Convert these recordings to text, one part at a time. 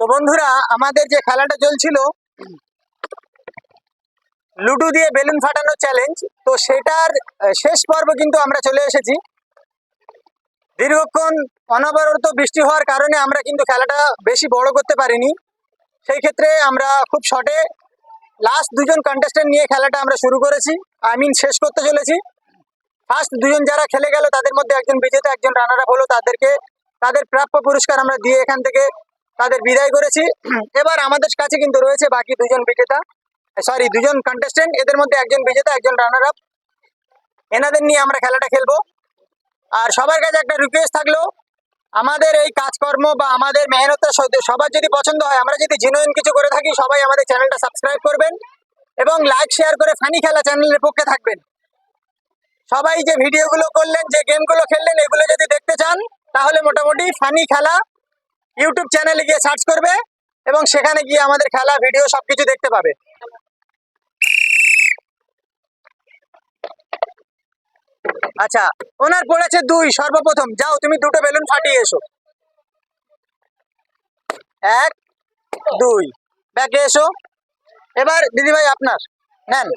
তো বন্ধুরা, আমাদের যে খেলাটা চলছিল, লুডু দিয়ে বেলুন ফাটানোর চ্যালেঞ্জ তো সেটার শেষ পর্ব কিন্তু আমরা চলে এসেছি। দীর্ঘক্ষণ অনবরত বৃষ্টি হওয়ার কারণে আমরা কিন্তু খেলাটা বেশি বড় করতে পারিনি। সেই ক্ষেত্রে আমরা খুব শর্টে লাস্ট দুজন কন্টেস্টেন্ট নিয়ে খেলাটা আমরা শুরু করেছি। আই মিন শেষ করতে চলেছি। ফার্স্ট দুজন যারা খেলে গেল, তাদের মধ্যে একজন বিজেতা, একজন রানার আপ হলো। তাদেরকে, তাদের প্রাপ্য পুরস্কার আমরা দিয়ে এখান থেকে তাদের বিদায় করেছি। এবার আমাদের কাছে কিন্তু রয়েছে বাকি দুজন বিজেতা সরি দুজন কন্টেস্টেন্ট এদের মধ্যে একজন বিজেতা, একজন রানার আপ এনাদের নিয়ে আমরা খেলাটা খেলব। আর সবার কাছে একটা রিকোয়েস্ট থাকল, আমাদের এই কাজকর্ম বা আমাদের মেহনতের সদ- সবার যদি পছন্দ হয়, আমরা যদি জেনুইন কিছু করে থাকি, সবাই আমাদের চ্যানেলটা সাবস্ক্রাইব করবেন এবং লাইক শেয়ার করে ফানি খেলা চ্যানেলের পক্ষে থাকবেন। সবাই যে ভিডিওগুলো করলেন, যে গেমগুলো খেললেন, এগুলো যদি দেখতে চান, তাহলে মোটামুটি ফানি খেলা ইউটিউব চ্যানেলে গিয়ে সার্চ করবে এবং সেখানে গিয়ে আমাদের খেলা ভিডিও সবকিছু দেখতে পাবে। আচ্ছা ওনার পড়েছে দুই, সর্বপ্রথম। যাও, তুমি দুটো বেলুন ফাটিয়ে এসো। এক, দুই। ব্যাগে এসো। এবার দিদিভাই আপনার, নেন।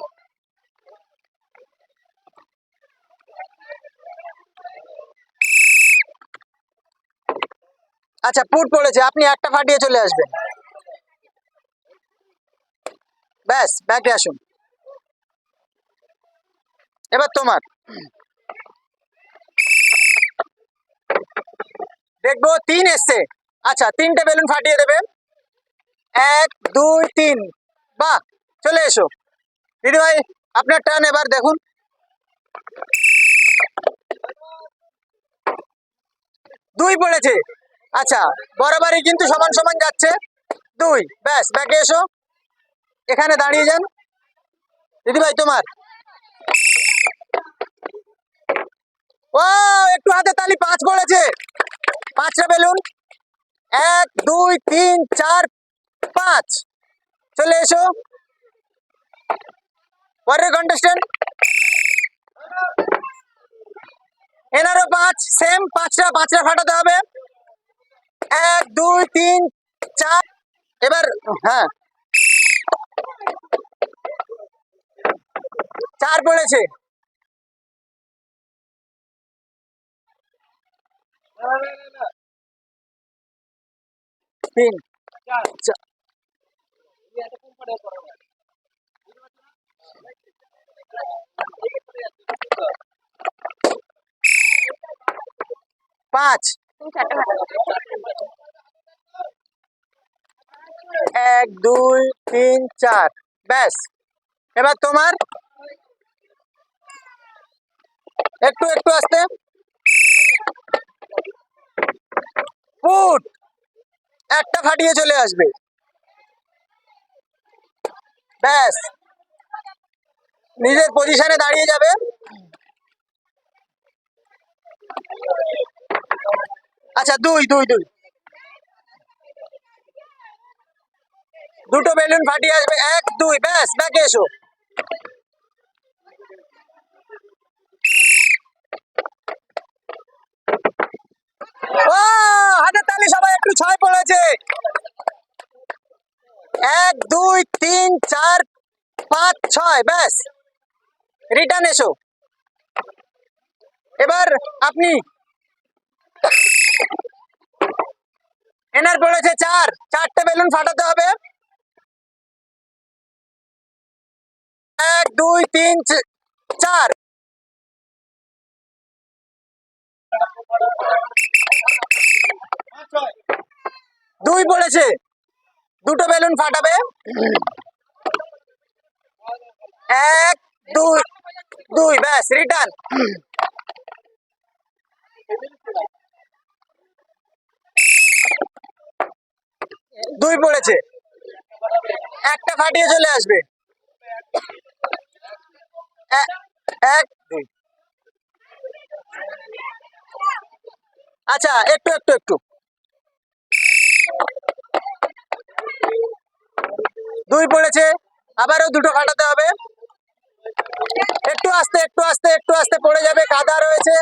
আচ্ছা পুট পড়েছে আপনি একটা ফাটিয়ে চলে আসবেন। ব্যাস ব্যাকে আসুন। এবার তোমার। দেখব, তিন এসছে। আচ্ছা তিনটে বেলুন ফাটিয়ে দেবে। এক, দুই, তিন। বাহ, চলে এসো। দিদি ভাই, আপনার টার্ন এবার দেখুন। দুই পড়েছে। আচ্ছা বরাবরই কিন্তু সমান সমান যাচ্ছে। দুই, ব্যাস, ব্যাকে এসো। এখানে দাঁড়িয়ে যান। দিদি ভাই তোমার। ও, একটু হাতে তালি, পাঁচ পড়েছে। পাঁচটা বেলুন। এক, দুই, তিন, চার, পাঁচ। চলে এসো। পরের কন্টেস্টেন্ট এনারও পাঁচ সেম পাঁচটা পাঁচটা ফাটাতে হবে। এক দুই তিন চার এবার হ্যাঁ। চার পড়েছে। তিন। পাঁচ। এক, দুই, তিন, চার। ব্যাস। এবার তোমার? একটু একটু আসতে। ফুট একটা ফাটিয়ে চলে আসবে। ব্যাস। নিজের পজিশনে দাঁড়িয়ে যাবে। আচ্ছা দুই দুই দুই। দুটো বেলুন ফাটিয়ে আসবে। এক, দুই, ব্যাস ব্যাকে এসো। ও, হাতের তালি সবাই একটু ছয় পড়েছে। এক, দুই, তিন, চার, পাঁচ, ছয়, ব্যাস। রিটার্ন এসো। এবার আপনি এনার পড়েছে চার, চারটে বেলুন ফাটাতে হবে। এক, দুই, তিন চার। দুই পড়েছে দুটো বেলুন ফাটাবে। এক, দুই দুই, ব্যাস রিটার্ন দুই পড়েছে। একটা ফাটিয়ে চলে আসবে। আচ্ছা একটু একটু একটু। দুই পড়েছে, আবারও দুটো কাটাতে হবে। একটু আস্তে একটু আস্তে একটু আস্তে পড়ে যাবে, কাদা রয়েছে।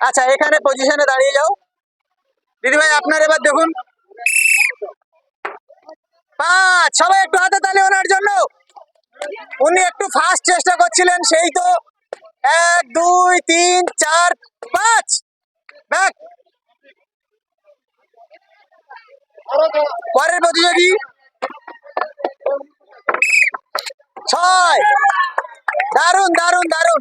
আচ্ছা এখানে পজিশনে দাঁড়িয়ে যাও। দিদি ভাই, আপনার এবার দেখুন। পাঁচ সবাই একটু হাতে তালি ওনার জন্য। উনি একটু ফার্স্ট চেষ্টা করছিলেন, সেই তো। এক, দুই, তিন, চার, পাঁচ। পরের প্রতিযোগী। ছয়। দারুণ দারুণ দারুণ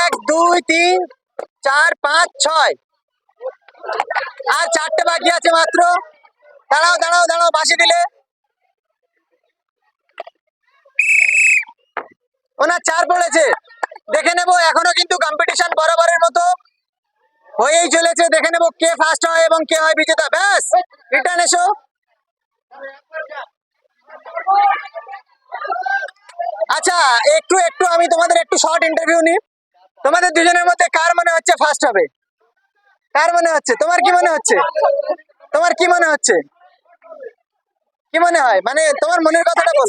এক, দুই, তিন চার, পাঁচ, ছয়। আর চারটে বাকি আছে মাত্র। দাঁড়াও দাঁড়াও দাঁড়াও, বাসি দিলে। ওনার চার পড়েছে। দেখে নেব, এখনও কিন্তু কম্পিটিশন বরাবরের মতো হয়েই চলেছে। দেখে নেব কে ফার্স্ট হয় এবং কে হয় বিজেতা। ব্যাস রিটার্ন এসো। আচ্ছা একটু একটু, আমি তোমাদের একটু শর্ট ইন্টারভিউ নিই। তোমাদের দুজনের মধ্যে কার মনে হচ্ছে ফার্স্ট হবে? কার মনে হচ্ছে? তোমার কি মনে হচ্ছে? তোমার কি মনে হচ্ছে? কি মনে হয়? মানে তোমার মনের কথাটা বল।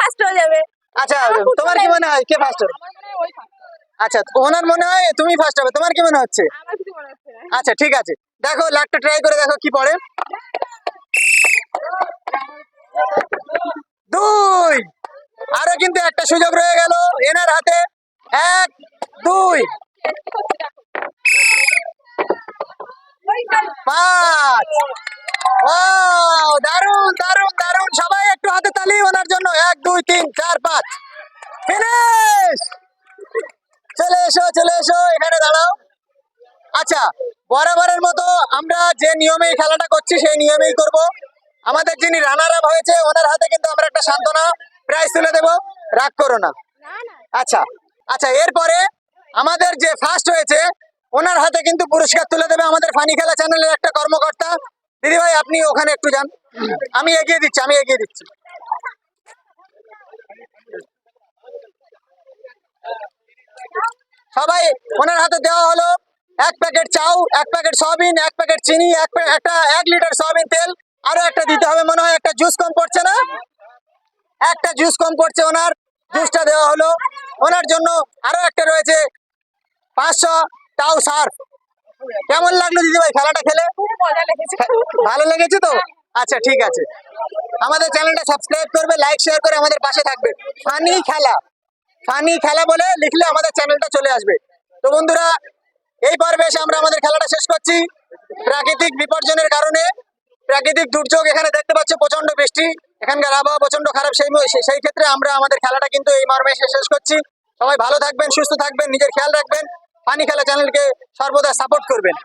ফার্স্ট হয়ে যাবে? আচ্ছা তোমার কি মনে হয় কে ফার্স্ট হবে। আচ্ছা ওনার মনে হয় তুমি ফার্স্ট হবে। তোমার কি মনে হচ্ছে? আচ্ছা ঠিক আছে। দেখো লাখটা ট্রাই করে দেখো কি পড়ে। দুই। আরও কিন্তু একটা সুযোগ রয়ে গেল। এনার হাতে এক দুই। পাঁচ। ও দারুণ দারুণ দারুণ সবাই একটু হাতে তালি ওনার জন্য। এক দুই তিন চার পাঁচ। ফিনিশ! চলে এসো চলে এসো এখানে দাঁড়াও। আচ্ছা বরাবরের মতো আমরা যে নিয়মে খেলাটা করছি সেই নিয়মেই করব। আমাদের যিনি রানার আপ হয়েছে ওনার হাতে কিন্তু আমরা একটা সান্ত্বনা প্রাইজ তুলে দেব। রাগ করো না। আচ্ছা আচ্ছা এরপরে আমাদের যে ফার্স্ট হয়েছে, ওনার হাতে কিন্তু পুরস্কার তুলে দেবে আমাদের ফানি খেলা চ্যানেলের একটা কর্মকর্তা। দিদি ভাই, আপনি ওখানে একটু যান। আমি এগিয়ে দিচ্ছি, আমি এগিয়ে দিচ্ছি। সবাই, ওনার হাতে দেওয়া হলো এক প্যাকেট চাউ, এক প্যাকেট সয়াবিন, এক প্যাকেট চিনি, এক একটা এক লিটার সয়াবিন তেল, আরও একটা দিতে হবে মনে হয়, একটা জুস কম পড়ছে না? একটা জুস কম পড়ছে ওনার, জুসটা দেওয়া হলো। ওনার জন্য আরও একটা রয়েছে পাঁচশো, তাও সার্ফ। কেমন লাগল দিদি ভাই খেলাটা খেলে? ভালো লেগেছে তো? আচ্ছা ঠিক আছে। আমাদের চ্যানেলটা সাবস্ক্রাইব করবে, লাইক, শেয়ার করে আমাদের পাশে থাকবে। ফানি খেলা। ফানি খেলা বলে লিখলে আমাদের চ্যানেলটা চলে আসবে। তো বন্ধুরা, এই পর্বে এসে আমরা আমাদের খেলাটা শেষ করছি। প্রাকৃতিক বিপর্যয়ের কারণে প্রাকৃতিক দুর্যোগ এখানে দেখতে পাচ্ছ প্রচণ্ড বৃষ্টি। এখানকার আবহাওয়া প্রচণ্ড খারাপ, সেই সেই ক্ষেত্রে আমরা আমাদের খেলাটা কিন্তু এই মর্মে শেষ করছি। সবাই ভালো থাকবেন, সুস্থ থাকবেন, নিজের খেয়াল রাখবেন। পানি খেলা চ্যানেলকে সর্বদা সাপোর্ট করবেন।